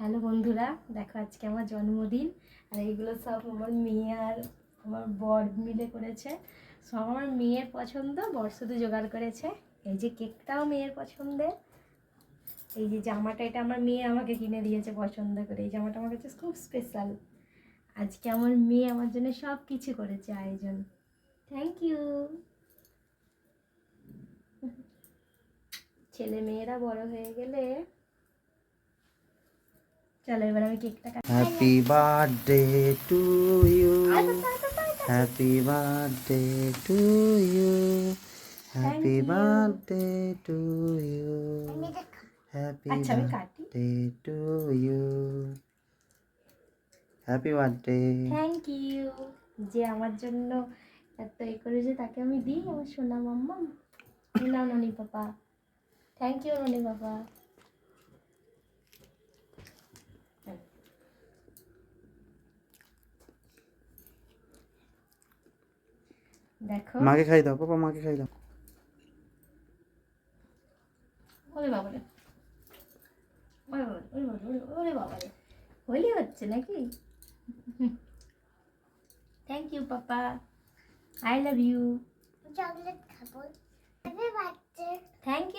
Hello বন্ধুরা, দেখো আজকে আমার জন্মদিন, আর এইগুলো সব আমার মেয়ে আর আমার বর মিলে করেছে। সব আমার মেয়ের পছন্দ, বর শুধু জোগাড় করেছে। এই যে কেকটাও মেয়ের পছন্দের। এই যে জামাটা, এটা আমার মেয়ে আমাকে কিনে দিয়েছে পছন্দ করে। এই জামাটা আমার কাছে খুব স্পেশাল আজকে আমার মেয়ে আমার জন্য সব কিছু করেছে আয়োজন। থ্যাংক ইউ ছেলে মেয়েরা বড় হয়ে গেলে চলো এবার আমি কেকটা কাটি happy birthday to you happy birthday to you happy you. Birthday to you happy আচ্ছা birthday to you happy birthday thank you যে আমার জন্য এত এ করেছে তাকে আমি দিই আমার সোনা মাম্মা। না ননি পাপা। থ্যাংক ইউ ননি পাপা। দেখো। মাকে খাই দাও পাপা মাকে খাই দাও। ওরে বাবা রে ওরে বাবা ওরে বাবা ওরে- ওরে বাবা রে হোলি হচ্ছে নাকি? Thank you papa. I love you chocolate খাব। Thank you